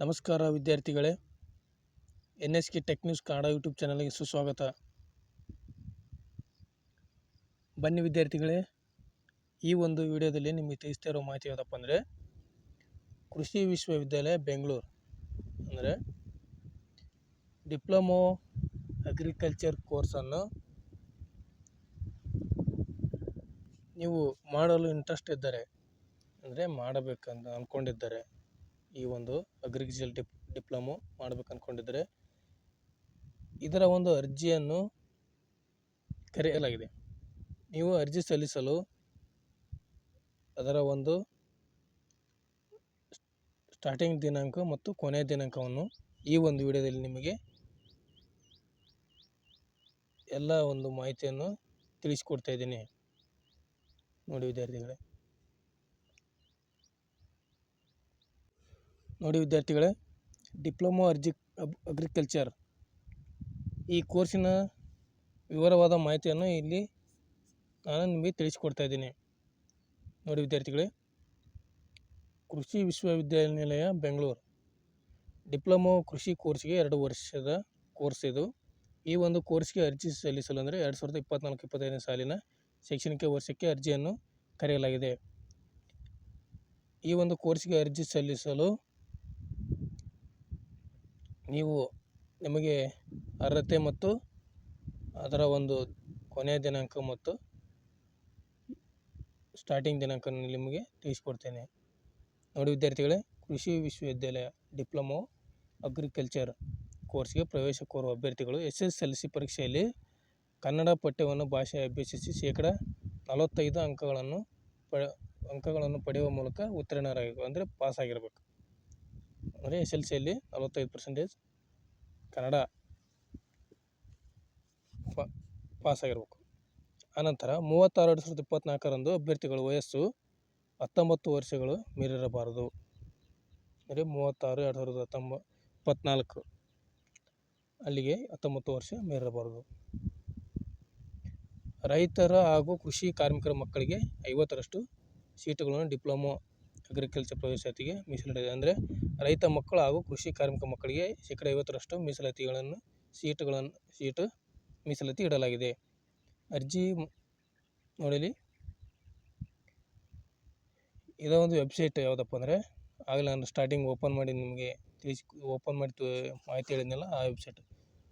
ನಮಸ್ಕಾರ ವಿದ್ಯಾರ್ಥಿಗಳೇ. N S K tech news Kannada YouTube ಚಾನಲ್ಗೆ ಸುಸ್ವಾಗತ. ಬನ್ನಿ ವಿದ್ಯಾರ್ಥಿಗಳೇ, ಈ ಒಂದು ವಿಡಿಯೋದಲ್ಲಿ ನಿಮಗೆ ತಿಳಿಸ್ತಾ ಇರೋ ಮಾಹಿತಿ ಯಾವುದಪ್ಪ ಅಂದರೆ, ಕೃಷಿ ವಿಶ್ವವಿದ್ಯಾಲಯ ಬೆಂಗಳೂರು. ಅಂದರೆ, ಡಿಪ್ಲೊಮೋ ಅಗ್ರಿಕಲ್ಚರ್ ಕೋರ್ಸನ್ನು ನೀವು ಮಾಡಲು ಇಂಟ್ರೆಸ್ಟ್ ಇದ್ದರೆ, ಅಂದರೆ ಮಾಡಬೇಕಂತ ಅಂದ್ಕೊಂಡಿದ್ದಾರೆ. ಈ ಒಂದು ಅಗ್ರಿಕಲ್ಚರ್ ಡಿಪ್ ಡಿಪ್ಲೊಮೊ ಮಾಡ್ಬೇಕು ಅಂದ್ಕೊಂಡಿದ್ದರೆ ಇದರ ಒಂದು ಅರ್ಜಿಯನ್ನು ಕರೆಯಲಾಗಿದೆ. ನೀವು ಅರ್ಜಿ ಸಲ್ಲಿಸಲು ಅದರ ಒಂದು ಸ್ಟಾರ್ಟಿಂಗ್ ದಿನಾಂಕ ಮತ್ತು ಕೊನೆಯ ದಿನಾಂಕವನ್ನು ಈ ಒಂದು ವಿಡಿಯೋದಲ್ಲಿ ನಿಮಗೆ ಎಲ್ಲ ಒಂದು ಮಾಹಿತಿಯನ್ನು ತಿಳಿಸಿಕೊಡ್ತಾ ಇದ್ದೀನಿ. ನೋಡಿ ವಿದ್ಯಾರ್ಥಿಗಳೇ. ನೋಡಿ ವಿದ್ಯಾರ್ಥಿಗಳೇ, ಡಿಪ್ಲೊಮೊ ಅರ್ಜಿ ಅಗ್ರಿಕಲ್ಚರ್. ಈ ಕೋರ್ಸಿನ ವಿವರವಾದ ಮಾಹಿತಿಯನ್ನು ಇಲ್ಲಿ ನಾನು ನಿಮಗೆ ತಿಳಿಸಿಕೊಡ್ತಾ ಇದ್ದೀನಿ. ನೋಡಿ ವಿದ್ಯಾರ್ಥಿಗಳೇ, ಕೃಷಿ ವಿಶ್ವವಿದ್ಯಾನಿಲಯ, ಬೆಂಗಳೂರು. ಡಿಪ್ಲೊಮೊ ಕೃಷಿ ಕೋರ್ಸ್ಗೆ ಎರಡು ವರ್ಷದ ಕೋರ್ಸ್ ಇದು. ಈ ಒಂದು ಕೋರ್ಸ್ಗೆ ಅರ್ಜಿ ಸಲ್ಲಿಸಲು ಅಂದರೆ ಎರಡು ಸಾವಿರದ ಇಪ್ಪತ್ತ್ನಾಲ್ಕು ಇಪ್ಪತ್ತೈದನೇ ಸಾಲಿನ ಶೈಕ್ಷಣಿಕ ವರ್ಷಕ್ಕೆ ಅರ್ಜಿಯನ್ನು ಕರೆಯಲಾಗಿದೆ. ಈ ಒಂದು ಕೋರ್ಸ್ಗೆ ಅರ್ಜಿ ಸಲ್ಲಿಸಲು ನೀವು ನಿಮಗೆ ಅರ್ಹತೆ ಮತ್ತು ಅದರ ಒಂದು ಕೊನೆಯ ದಿನಾಂಕ ಮತ್ತು ಸ್ಟಾರ್ಟಿಂಗ್ ದಿನಾಂಕ ನಿಮಗೆ ತಿಳಿಸ್ಕೊಡ್ತೇನೆ. ನೋಡಿ ವಿದ್ಯಾರ್ಥಿಗಳೇ, ಕೃಷಿ ವಿಶ್ವವಿದ್ಯಾಲಯ ಡಿಪ್ಲೊಮೊ ಅಗ್ರಿಕಲ್ಚರ್ ಕೋರ್ಸ್ಗೆ ಪ್ರವೇಶ ಕೋರುವ ಅಭ್ಯರ್ಥಿಗಳು ಎಸ್ ಎಸ್ ಎಲ್ ಸಿ ಪರೀಕ್ಷೆಯಲ್ಲಿ ಕನ್ನಡ ಪಠ್ಯವನ್ನು ಭಾಷೆ ಅಭ್ಯಸಿಸಿ ಶೇಕಡ ನಲವತ್ತೈದು ಅಂಕಗಳನ್ನು ಪ ಅಂಕಗಳನ್ನು ಪಡೆಯುವ ಮೂಲಕ ಉತ್ತೀರ್ಣರಾಗಬೇಕು, ಅಂದರೆ ಪಾಸ್ ಆಗಿರಬೇಕು ಅಂದರೆ ಎಸ್ ಎಲ್ ಸಿಯಲ್ಲಿ ನಲವತ್ತೈದು ಪರ್ಸೆಂಟೇಜ್ ಕನ್ನಡ ಪ ಪಾಸ್ ಆಗಿರಬೇಕು. ಆನಂತರ ಮೂವತ್ತಾರು ಎರಡು ಸಾವಿರದ ಇಪ್ಪತ್ತ್ನಾಲ್ಕರಂದು ಅಭ್ಯರ್ಥಿಗಳ ವಯಸ್ಸು ಹತ್ತೊಂಬತ್ತು ವರ್ಷಗಳು ಮೀರಿರಬಾರದು. ಅಂದರೆ ಮೂವತ್ತಾರು ಎರಡು ಸಾವಿರದ ಹತ್ತೊಂಬ ಇಪ್ಪತ್ತ್ನಾಲ್ಕು ಅಲ್ಲಿಗೆ ಹತ್ತೊಂಬತ್ತು ವರ್ಷ ಮೀರಿರಬಾರದು. ರೈತರ ಹಾಗೂ ಕೃಷಿ ಕಾರ್ಮಿಕರ ಮಕ್ಕಳಿಗೆ ಐವತ್ತರಷ್ಟು ಸೀಟುಗಳನ್ನು ಡಿಪ್ಲೊಮೊ ಅಗ್ರಿಕಲ್ಚರ್ ಪ್ರವೇಶಾತಿಗೆ ಮೀಸಲಿಡಿದೆ ಅಂದರೆ ರೈತ ಮಕ್ಕಳು ಹಾಗೂ ಕೃಷಿ ಕಾರ್ಮಿಕ ಮಕ್ಕಳಿಗೆ ಶೇಕಡ ಐವತ್ತರಷ್ಟು ಮೀಸಲಾತಿಗಳನ್ನು, ಸೀಟುಗಳನ್ನು, ಸೀಟು ಮೀಸಲಾತಿ ಇಡಲಾಗಿದೆ. ಅರ್ಜಿ ನೋಡಲಿ. ಇದೋ ಒಂದು ವೆಬ್ಸೈಟ್ ಯಾವುದಪ್ಪ ಅಂದರೆ, ಆಗಲೇ ನಾನು ಸ್ಟಾರ್ಟಿಂಗ್ ಓಪನ್ ಮಾಡಿ ನಿಮಗೆ ತಿಳಿಸಿ, ಓಪನ್ ಮಾಡಿ ಮಾಹಿತಿ ಹೇಳಿದ್ನಲ್ಲ ಆ website.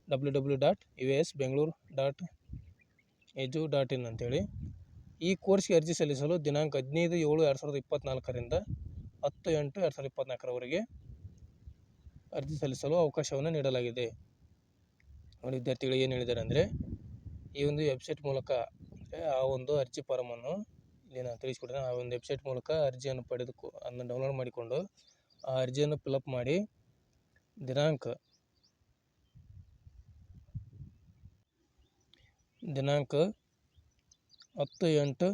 W W dot U S Bengaluru dot edu dot in ಅಂತೇಳಿ. ಈ ಕೋರ್ಸ್ಗೆ ಅರ್ಜಿ ಸಲ್ಲಿಸಲು ದಿನಾಂಕ ಹದಿನೈದು ಏಳು ಎರಡು ಸಾವಿರದ ಇಪ್ಪತ್ತ್ನಾಲ್ಕರಿಂದ ಹತ್ತು ಎಂಟು ಎರಡು ಸಾವಿರದ ಇಪ್ಪತ್ತ್ನಾಲ್ಕರವರೆಗೆ ಅರ್ಜಿ ಸಲ್ಲಿಸಲು ಅವಕಾಶವನ್ನು ನೀಡಲಾಗಿದೆ. ನೋಡಿ ವಿದ್ಯಾರ್ಥಿಗಳು ಏನು ಹೇಳಿದ್ದಾರೆ ಅಂದರೆ, ಈ ಒಂದು ವೆಬ್ಸೈಟ್ ಮೂಲಕ ಆ ಒಂದು ಅರ್ಜಿ ಫಾರಮನ್ನು ಇಲ್ಲಿ ನಾನು ತಿಳಿಸ್ಕೊಡ್ತೇನೆ ಆ ಒಂದು ವೆಬ್ಸೈಟ್ ಮೂಲಕ ಅರ್ಜಿಯನ್ನು ಪಡೆದು ಅದನ್ನು ಡೌನ್ಲೋಡ್ ಮಾಡಿಕೊಂಡು ಆ ಅರ್ಜಿಯನ್ನು ಫಿಲಪ್ ಮಾಡಿ ದಿನಾಂಕ ದಿನಾಂಕ ಹತ್ತು ಎಂಟು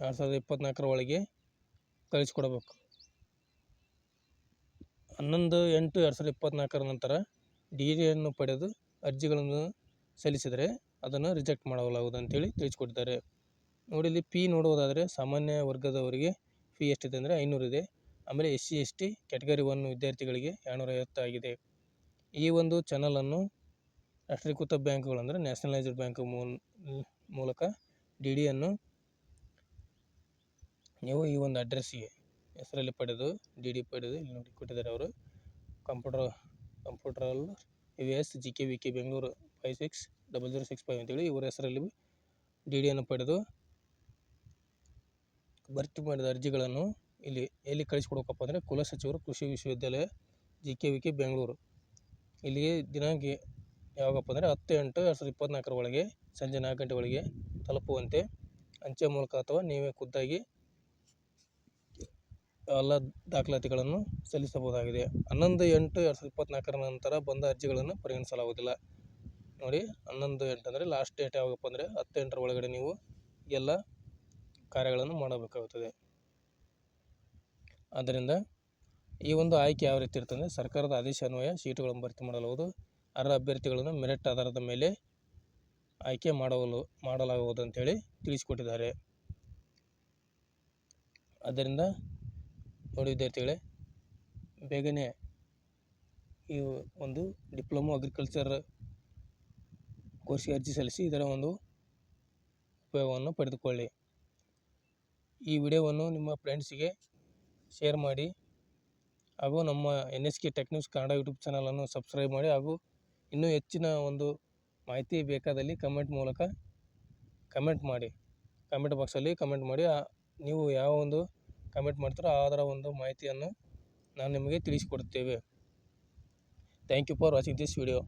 ಎರಡು ಸಾವಿರದ ಇಪ್ಪತ್ತ್ನಾಲ್ಕರ ಒಳಗೆ ಕಳಿಸ್ಕೊಡ್ಬೇಕು. ಹನ್ನೊಂದು ಎಂಟು ಎರಡು ಸಾವಿರದ ಇಪ್ಪತ್ತ್ನಾಲ್ಕರ ನಂತರ ಡಿಗ್ರಿಯನ್ನು ಪಡೆದು ಅರ್ಜಿಗಳನ್ನು ಸಲ್ಲಿಸಿದರೆ ಅದನ್ನು ರಿಜೆಕ್ಟ್ ಮಾಡಲಾಗುವುದು ಅಂತೇಳಿ ತಿಳಿಸ್ಕೊಟ್ಟಿದ್ದಾರೆ. ನೋಡಿ ಇಲ್ಲಿ ಪಿ ನೋಡುವುದಾದರೆ ಸಾಮಾನ್ಯ ವರ್ಗದವರಿಗೆ ಫೀ ಎಷ್ಟಿದೆ ಅಂದರೆ ಐನೂರಿದೆ ಆಮೇಲೆ S C, S T category one ವಿದ್ಯಾರ್ಥಿಗಳಿಗೆ ಎರಡುನೂರ ಐವತ್ತು ಆಗಿದೆ. ಈ ಒಂದು ಚಾನಲನ್ನು ರಾಷ್ಟ್ರೀಕೃತ ಬ್ಯಾಂಕ್ಗಳು ಅಂದರೆ ನ್ಯಾಷನಲೈಸ್ಡ್ ಬ್ಯಾಂಕ್ ಮೂಲಕ ಡಿ ಡಿಯನ್ನು ನೀವು ಈ ಒಂದು ಅಡ್ರೆಸ್ಸಿಗೆ ಹೆಸರಲ್ಲಿ ಪಡೆದು ಡಿ ಡಿ ಪಡೆದು ಇಲ್ಲಿ ನೋಡಿ ಕೊಟ್ಟಿದ್ದಾರೆ ಅವರು. Computer ಕಂಪ್ಯೂಟ್ರಲ್ U S G K V K Bengaluru five six double zero six five ಅಂತೇಳಿ ಇವರ ಹೆಸರಲ್ಲಿ ಡಿ ಡಿಯನ್ನು ಪಡೆದು ಭರ್ತಿ ಮಾಡಿದ ಅರ್ಜಿಗಳನ್ನು ಇಲ್ಲಿ ಎಲ್ಲಿ ಕಳಿಸ್ಕೊಡ್ಬೇಕಪ್ಪ ಅಂದರೆ ಕುಲಸಚಿವರು ಕೃಷಿ ವಿಶ್ವವಿದ್ಯಾಲಯ G K V K Bengaluru ಇಲ್ಲಿಗೆ ದಿನಾಂಕ ಯಾವಾಗಪ್ಪ ಅಂದರೆ ಹತ್ತು ಎಂಟು ಎರಡು ಸಾವಿರದ ಇಪ್ಪತ್ತ್ನಾಲ್ಕರ ಒಳಗೆ ಸಂಜೆ ನಾಲ್ಕು ಗಂಟೆ ಒಳಗೆ ತಲುಪುವಂತೆ ಅಂಚೆ ಮೂಲಕ ಅಥವಾ ನೀವೇ ಖುದ್ದಾಗಿ ಎಲ್ಲ ದಾಖಲಾತಿಗಳನ್ನು ಸಲ್ಲಿಸಬಹುದಾಗಿದೆ. ಹನ್ನೊಂದು ಎಂಟು ಎರಡು ಸಾವಿರದ ಇಪ್ಪತ್ತ್ನಾಲ್ಕರ ನಂತರ ಬಂದ ಅರ್ಜಿಗಳನ್ನು ಪರಿಗಣಿಸಲಾಗುವುದಿಲ್ಲ. ನೋಡಿ, ಹನ್ನೊಂದು ಎಂಟು ಅಂದರೆ ಲಾಸ್ಟ್ ಡೇಟ್ ಯಾವಾಗಪ್ಪ ಅಂದರೆ ಹತ್ತು ಎಂಟರ ಒಳಗಡೆ ನೀವು ಎಲ್ಲ ಕಾರ್ಯಗಳನ್ನು ಮಾಡಬೇಕಾಗುತ್ತದೆ. ಆದ್ದರಿಂದ ಈ ಒಂದು ಆಯ್ಕೆ ಯಾವ ರೀತಿ ಇರ್ತದೆ ಸರ್ಕಾರದ ಆದೇಶ ಅನ್ವಯ ಸೀಟುಗಳನ್ನು ಭರ್ತಿ ಮಾಡಲಾಗುವುದು. ಅರ್ಹ ಅಭ್ಯರ್ಥಿಗಳನ್ನು ಮೆರಿಟ್ ಆಧಾರದ ಮೇಲೆ ಆಯ್ಕೆ ಮಾಡಲು ಮಾಡಲಾಗುವುದು ಅಂತೇಳಿ ತಿಳಿಸಿಕೊಟ್ಟಿದ್ದಾರೆ. ಆದ್ದರಿಂದ ನೋಡಿ ವಿದ್ಯಾರ್ಥಿಗಳೇ, ಬೇಗನೆ ಈ ಒಂದು ಡಿಪ್ಲೊಮೊ ಅಗ್ರಿಕಲ್ಚರ್ ಕೋರ್ಸ್ಗೆ ಅರ್ಜಿ ಸಲ್ಲಿಸಿ ಇದರ ಒಂದು ಉಪಯೋಗವನ್ನು ಪಡೆದುಕೊಳ್ಳಿ. ಈ ವಿಡಿಯೋವನ್ನು ನಿಮ್ಮ ಫ್ರೆಂಡ್ಸಿಗೆ ಶೇರ್ ಮಾಡಿ ಹಾಗೂ ನಮ್ಮ N S K technics Kannada YouTube ಚಾನಲನ್ನು ಸಬ್ಸ್ಕ್ರೈಬ್ ಮಾಡಿ ಹಾಗೂ ಇನ್ನೂ ಹೆಚ್ಚಿನ ಒಂದು ಮಾಹಿತಿ ಬೇಕಾದಲ್ಲಿ ಕಮೆಂಟ್ ಮೂಲಕ ಕಮೆಂಟ್ ಮಾಡಿ. ಕಮೆಂಟ್ ಬಾಕ್ಸಲ್ಲಿ ಕಮೆಂಟ್ ಮಾಡಿ. ನೀವು ಯಾವ ಒಂದು ಕಮೆಂಟ್ ಮಾಡ್ತೀರೋ ಅದರ ಒಂದು ಮಾಹಿತಿಯನ್ನು ನಾನು ನಿಮಗೆ ತಿಳಿಸಿಕೊಡುತ್ತೇವೆ. Thank you for watching this video